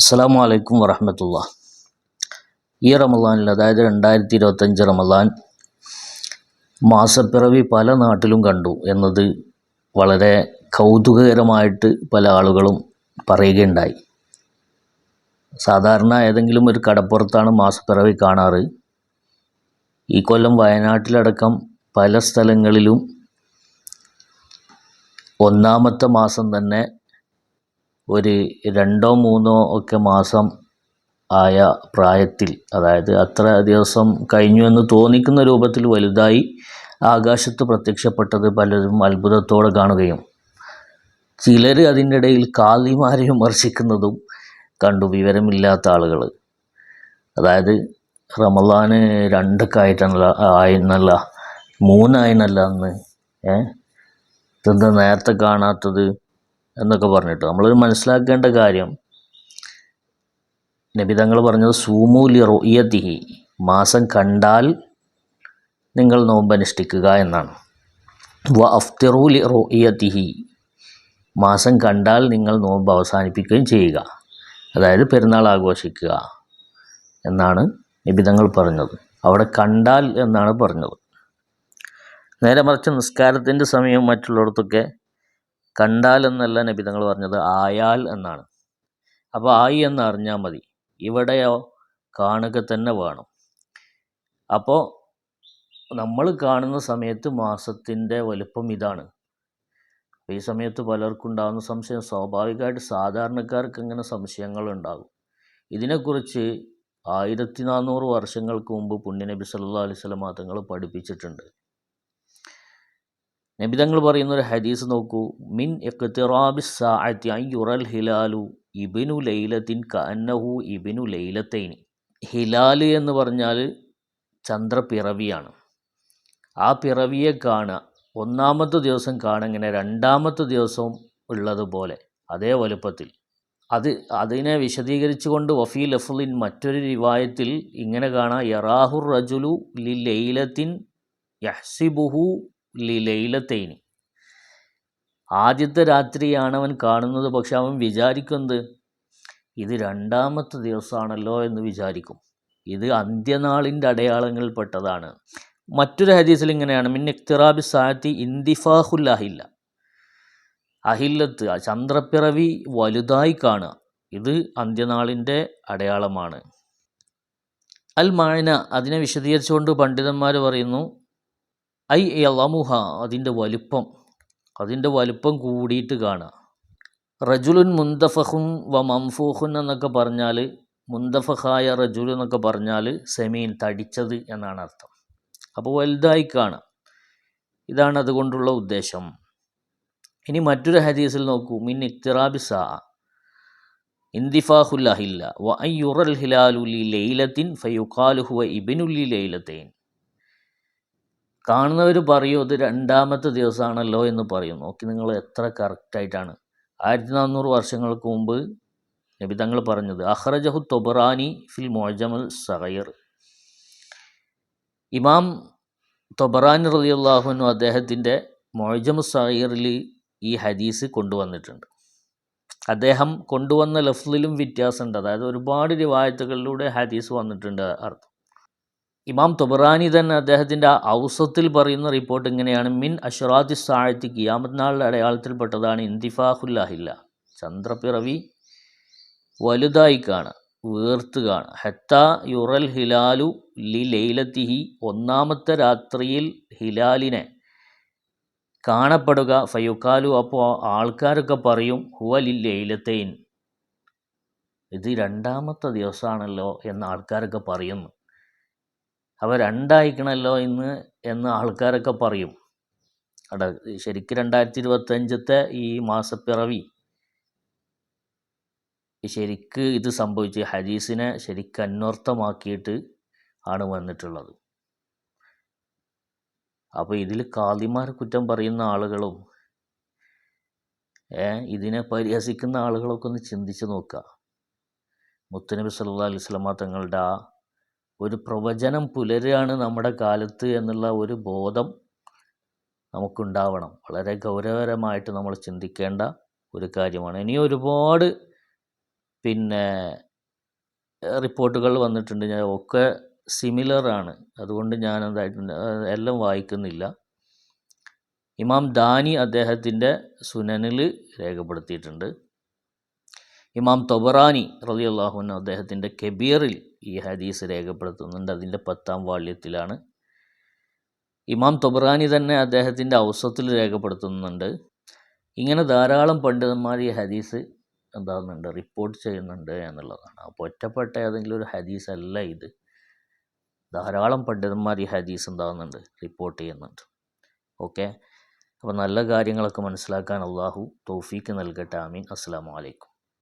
അസ്സാം വലൈക്കും വറഹമത്തുള്ള. ഈ റമദാനിൽ അതായത് രണ്ടായിരത്തി ഇരുപത്തഞ്ച് റമദാൻ മാസപ്പിറവി പല നാട്ടിലും കണ്ടു എന്നത് വളരെ കൗതുകകരമായിട്ട് പല ആളുകളും പറയുകയുണ്ടായി. സാധാരണ ഏതെങ്കിലും ഒരു കടപ്പുറത്താണ് മാസപ്പിറവി കാണാറ്. ഈ കൊല്ലം വയനാട്ടിലടക്കം പല സ്ഥലങ്ങളിലും ഒന്നാമത്തെ മാസം തന്നെ ഒരു രണ്ടോ മൂന്നോ ഒക്കെ മാസം ആയ പ്രായത്തിൽ അതായത് അത്ര ദിവസം കഴിഞ്ഞു എന്ന് തോന്നിക്കുന്ന രൂപത്തിൽ വലുതായി ആകാശത്ത് പ്രത്യക്ഷപ്പെട്ടത് പലരും അത്ഭുതത്തോടെ കാണുകയും ചിലർ അതിന്റെ ഇടയിൽ കാലിമാരെ വിമർശിക്കുന്നതും കണ്ടു. വിവരമില്ലാത്ത ആളുകൾ അതായത് റമദാന് രണ്ടൊക്കെ ആയിട്ടല്ല ആയിരുന്നല്ല മൂന്നായിനല്ല അന്ന് ഏ? ഇതെന്താ നേരത്തെ കാണാത്തത്? എന്നൊക്കെ പറഞ്ഞിട്ട് നമ്മൾ മനസ്സിലാക്കേണ്ട കാര്യം നബി തങ്ങൾ പറഞ്ഞത് സൂമൂലി റൊയ്യത്തിഹി മാസം കണ്ടാൽ നിങ്ങൾ നോമ്പ് അനുഷ്ഠിക്കുക എന്നാണ്. വ അഫ്തിറൂലി റൊയ്യത്തിഹി മാസം കണ്ടാൽ നിങ്ങൾ നോമ്പ് അവസാനിപ്പിക്കുകയും ചെയ്യുക അതായത് പെരുന്നാൾ ആഘോഷിക്കുക എന്നാണ് നിബിതങ്ങൾ പറഞ്ഞത്. അവിടെ കണ്ടാൽ എന്നാണ് പറഞ്ഞത്. നേരെ മറിച്ച് നിസ്കാരത്തിന്റെ സമയം മറ്റുള്ളിടത്തൊക്കെ കണ്ടാൽ എന്നല്ല നബി തങ്ങൾ പറഞ്ഞത് ആയാൽ എന്നാണ്. അപ്പോൾ ആയി എന്ന് അറിഞ്ഞാൽ മതി. ഇവിടെയോ കാണുക തന്നെ വേണം. അപ്പോൾ നമ്മൾ കാണുന്ന സമയത്ത് മാസത്തിന്റെ വലുപ്പം ഇതാണ്. അപ്പോൾ ഈ സമയത്ത് പലർക്കുണ്ടാകുന്ന സംശയം സ്വാഭാവികമായിട്ട് സാധാരണക്കാർക്ക് ഇങ്ങനെ സംശയങ്ങൾ ഉണ്ടാകും. ഇതിനെക്കുറിച്ച് ആയിരത്തി നാനൂറ് വർഷങ്ങൾക്ക് മുമ്പ് പുണ്യനബി സല്ലാ അലൈഹി സ്വലം തങ്ങൾ പഠിപ്പിച്ചിട്ടുണ്ട്. നബിതങ്ങൾ പറയുന്ന ഒരു ഹദീസ് നോക്കൂ. മിൻ സാഅത്തി ഹിലാലു ഇബിനു ലൈലത്തിൻ കന്നഹു ഇബിനു ലൈലത്തൈനി. ഹിലാൽ എന്ന് പറഞ്ഞാൽ ചന്ദ്രപ്പിറവിയാണ് ആ പിറവിയെ കാണുക. ഒന്നാമത്തെ ദിവസം കാണുങ്ങനെ രണ്ടാമത്തെ ദിവസവും ഉള്ളതുപോലെ അതേ വലുപ്പത്തിൽ. അത് അതിനെ വിശദീകരിച്ചുകൊണ്ട് വഫീ ലഫുലിൻ മറ്റൊരു റിവായത്തിൽ ഇങ്ങനെ കാണാം. യറാഹുർ റജുലു ലി ലൈലത്തിൻ യഹ്സിബുഹു ലൈലത്തൈനി ആദ്യത്തെ രാത്രിയാണ് അവൻ കാണുന്നത് പക്ഷെ അവൻ വിചാരിക്കുന്നത് ഇത് രണ്ടാമത്തെ ദിവസമാണല്ലോ എന്ന് വിചാരിക്കും. ഇത് അന്ത്യനാളിന്റെ അടയാളങ്ങളിൽപ്പെട്ടതാണ്. മറ്റൊരു ഹദീസിൽ ഇങ്ങനെയാണ്. മിൻ ഇഖ്തിറാബി സാത്തി ഇന്തിഫാഹുൽ അഹില്ല. അഹില്ലത്ത് ചന്ദ്രപ്പിറവി വലുതായി കാണുക. ഇത് അന്ത്യനാളിന്റെ അടയാളമാണ്. അൽ മായന അതിനെ വിശദീകരിച്ചുകൊണ്ട് പണ്ഡിതന്മാർ പറയുന്നു ഐ എളമുഹ അതിന്റെ വലുപ്പം അതിന്റെ വലുപ്പം കൂടിയിട്ട് കാണുക റജുലുൻ മുന്തഫഹും വ മംഫൂഹുൻ എന്നൊക്കെ പറഞ്ഞാൽ മുന്തഫഹായ റജുൽ എന്നൊക്കെ പറഞ്ഞാൽ സെമീൻ തടിച്ചത് എന്നാണ് അർത്ഥം. അപ്പോൾ വലുതായി കാണാം. ഇതാണ് അതുകൊണ്ടുള്ള ഉദ്ദേശം. ഇനി മറ്റൊരു ഹദീസിൽ നോക്കൂ. മിൻ ഇക്തിറാബി സാ ഇന്തിഫാഹുൽ അഹില്ല വ അയ്യുറൽ ഹിലാലുലി ലൈലത്തിൻ ഫയുഖാലുഹുവ ഇബിനുല്ലി ലൈലത്തൈൻ. കാണുന്നവർ പറയും അത് രണ്ടാമത്തെ ദിവസമാണല്ലോ എന്ന് പറയും. നോക്കി നിങ്ങൾ എത്ര കറക്റ്റായിട്ടാണ് ആയിരത്തി നാനൂറ് വർഷങ്ങൾക്ക് മുമ്പ് നബി തങ്ങൾ പറഞ്ഞത് അഹ്റജഹു തൊബറാനി ഫിൽ മോജമുൽ സഹയർ ഇമാം തൊബറാനി റലിയുള്ളാഹുനു അദ്ദേഹത്തിന്റെ മൊജമു സഹയറിൽ ഈ ഹദീസ് കൊണ്ടുവന്നിട്ടുണ്ട്. അദ്ദേഹം കൊണ്ടുവന്ന ലഫ്ലിലും വ്യത്യാസമുണ്ട്. അതായത് ഒരുപാട് റിവായത്തുകളിലൂടെ ഹദീസ് വന്നിട്ടുണ്ട് അർത്ഥം. ഇമാം തൊബറാനി തന്നെ അദ്ദേഹത്തിന്റെ ഔസത്തിൽ പറയുന്ന റിപ്പോർട്ട് ഇങ്ങനെയാണ് മിൻ അഷറാത്തി സാഴത്തി കിയാമത് നാളിന്റെ അടയാളത്തിൽപ്പെട്ടതാണ് ഇന്തിഫാഹുല്ലാഹില്ല ചന്ദ്രപ്പിറവി വലുതായി കാണുക വീർത്ത് കാണുക. ഹെത്ത യുറൽ ഹിലാലു ലി ലൈലത്തിഹി ഒന്നാമത്തെ രാത്രിയിൽ ഹിലാലിനെ കാണപ്പെടുക. ഫയുക്കാലു അപ്പോൾ ആൾക്കാരൊക്കെ പറയും ഹുവ ലി ലൈലത്തൈൻ. ഇത് രണ്ടാമത്തെ ദിവസമാണല്ലോ എന്ന് ആൾക്കാരൊക്കെ പറയുന്നു. അവ രണ്ടായിക്കണല്ലോ ഇന്ന് എന്ന് ആൾക്കാരൊക്കെ പറയും. അട ശരിക്കും രണ്ടായിരത്തി ഇരുപത്തഞ്ചത്തെ ഈ മാസപ്പിറവി. ശരിക്ക് ഇത് സംഭവിച്ച് ഹരീസിനെ ശരിക്ക് അന്വർത്ഥമാക്കിയിട്ട് ആണ് വന്നിട്ടുള്ളത്. അപ്പോൾ ഇതിൽ കാതിമാർ കുറ്റം പറയുന്ന ആളുകളും ഇതിനെ പരിഹസിക്കുന്ന ആളുകളൊക്കെ ഒന്ന് ചിന്തിച്ച് നോക്കുക മുത്തനബി സല്ലാ അലൈഹി തങ്ങളുടെ ആ ഒരു പ്രവചനം പുലരുകയാണ് നമ്മുടെ കാലത്ത് എന്നുള്ള ഒരു ബോധം നമുക്കുണ്ടാവണം. വളരെ ഗൗരവകരമായിട്ട് നമ്മൾ ചിന്തിക്കേണ്ട ഒരു കാര്യമാണ്. ഇനി ഒരുപാട് പിന്നെ റിപ്പോർട്ടുകൾ വന്നിട്ടുണ്ട്. ഞാൻ ഒക്കെ സിമിലർ ആണ്. അതുകൊണ്ട് ഞാൻ എന്തായിട്ടുണ്ട് എല്ലാം വായിക്കുന്നില്ല. ഇമാം ദാനി അദ്ദേഹത്തിന്റെ സുനനിൽ രേഖപ്പെടുത്തിയിട്ടുണ്ട്. ഇമാം തൊബറാനി റലി അള്ളാഹുന അദ്ദേഹത്തിന്റെ കെബീറിൽ ഈ ഹദീസ് രേഖപ്പെടുത്തുന്നുണ്ട്. അതിന്റെ പത്താം വാള്യത്തിലാണ്. ഇമാം തൊബറാനി തന്നെ അദ്ദേഹത്തിന്റെ ഔസത്തിൽ രേഖപ്പെടുത്തുന്നുണ്ട്. ഇങ്ങനെ ധാരാളം പണ്ഡിതന്മാർ ഈ ഹദീസ് എന്താകുന്നുണ്ട് റിപ്പോർട്ട് ചെയ്യുന്നുണ്ട് എന്നുള്ളതാണ്. അപ്പോൾ ഒറ്റപ്പെട്ട ഏതെങ്കിലും ഒരു ഹദീസ് അല്ല ഇത്. ധാരാളം പണ്ഡിതന്മാർ ഈ ഹദീസ് എന്താകുന്നുണ്ട് റിപ്പോർട്ട് ചെയ്യുന്നുണ്ട്. ഓക്കെ? അപ്പോൾ നല്ല കാര്യങ്ങളൊക്കെ മനസ്സിലാക്കാൻ അള്ളാഹു തൗഫീക്ക് നൽകട്ടെ. ആമീൻ. അസ്സാം വലൈക്കും